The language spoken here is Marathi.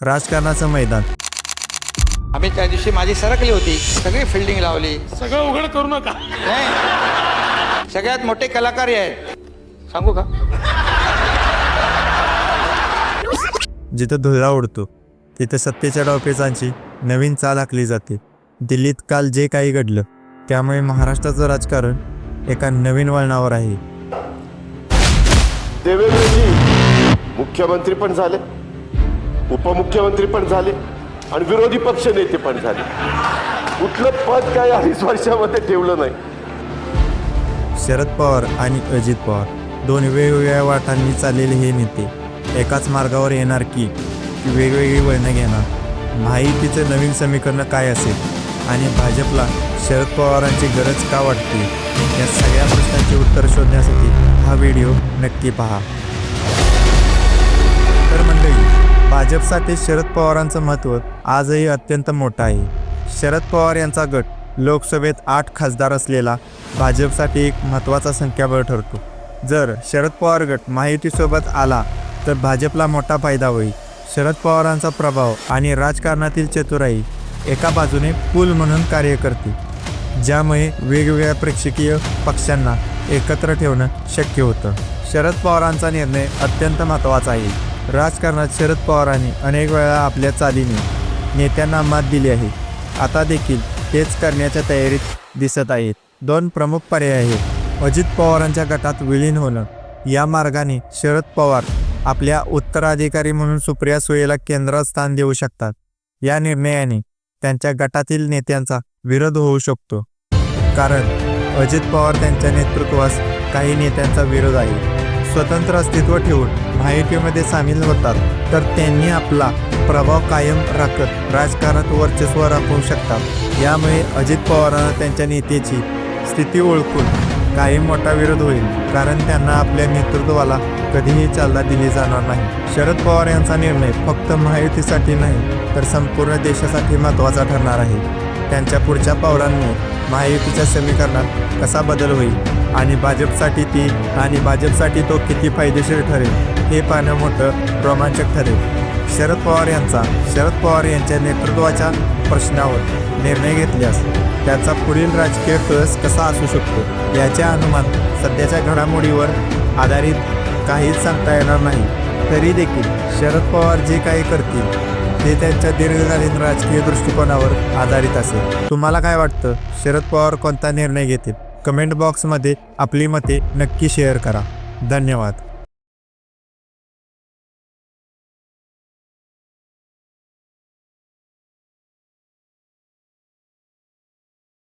राजकारणाचं मैदान. आम्ही त्या दिवशी माझी सरकली होती. सगळी फिल्डिंग लावली. सगळं उघड करू नका. नाही. सगळ्यात मोठे कलाकार आहेत. सांगू का? जिथं धुळा उडतो तिथं सत्तेच्या डावपेचांची नवीन चाल आखली जाते. दिल्लीत काल जे काही घडलं त्यामुळे महाराष्ट्राचं राजकारण एका नवीन वळणावर आहे. देवेंद्रजी मुख्यमंत्री पण झाले. उपमुख्यमंत्री पण झाले आणि विरोधी पक्ष नेते पण झाले. कुठलं पद काय अडीच वर्षामध्ये ठेवलं नाही. शरद पवार आणि अजित पवार दोन वेगवेगळ्या वाटांनी चाललेले हे नेते एकाच मार्गावर येणार की वेगवेगळी वळणं घेणार? माहितीचं नवीन समीकरण काय असेल? आणि भाजपला शरद पवारांची गरज का वाटते? या सगळ्या प्रश्नांची उत्तर शोधण्यासाठी हा व्हिडिओ नक्की पहा. भाजपसाठी शरद पवारांचं महत्त्व आजही अत्यंत मोठं आहे. शरद पवार यांचा गट लोकसभेत आठ खासदार असलेला भाजपसाठी एक महत्त्वाचा संख्याबळ ठरतो. जर शरद पवार गट माहितीसोबत आला तर भाजपला मोठा फायदा होईल. शरद पवारांचा प्रभाव आणि राजकारणातील चतुराई एका बाजूने पूल म्हणून कार्य करते ज्यामुळे वेगवेगळ्या प्रेक्षकीय पक्षांना एकत्र ठेवणं शक्य होतं. शरद पवारांचा निर्णय अत्यंत महत्त्वाचा आहे. राजकारणात शरद पवारांनी अनेक वेळा आपल्या चालीने नेत्यांना मात दिली आहे. आता देखील तेच करण्याच्या तयारीत दिसत आहेत. दोन प्रमुख पर्याय आहेत. अजित पवारांच्या गटात विलीन होणं. या मार्गाने शरद पवार आपल्या उत्तराधिकारी म्हणून सुप्रिया सुळेला केंद्रात स्थान देऊ शकतात. या निर्णयाने त्यांच्या गटातील नेत्यांचा विरोध होऊ शकतो. कारण अजित पवार त्यांच्या नेतृत्वास काही नेत्यांचा विरोध आहे. स्वतंत्र अस्तित्व ठेवून महायुतीमध्ये सामील होतात तर त्यांनी आपला प्रभाव कायम राखत राजकारणात वर्चस्व राखू शकतात. यामुळे अजित पवारांना त्यांच्या नेत्याची स्थिती ओळखून काही मोठा विरोध होईल कारण त्यांना आपल्या नेतृत्वाला कधीही चालना दिली जाणार नाही. शरद पवार यांचा निर्णय फक्त महायुतीसाठी नाही तर संपूर्ण देशासाठी महत्त्वाचा ठरणार आहे. त्यांच्या पुढच्या पावलांमुळे महायुतीच्या समीकरणात कसा बदल होईल? आणि भाजपसाठी ती आणि भाजपसाठी तो किती फायदेशीर ठरेल? हे पाहणं मोठं रोमांचक ठरेल. शरद पवार यांचा शरद पवार यांच्या नेतृत्वाच्या प्रश्नावर निर्णय घेतल्यास त्याचा पुढील राजकीय कळस कसा असू शकतो? याचे अनुमान सध्याच्या घडामोडीवर आधारित काहीच सांगता येणार नाही. तरी देखील शरद पवार जे काही करतील ते त्यांच्या दीर्घकालीन राजकीय दृष्टिकोनावर आधारित असेल. तुम्हाला काय वाटतं? शरद पवार कोणता निर्णय घेतील? कमेंट बॉक्समध्ये आपली मते नक्की शेअर करा. धन्यवाद.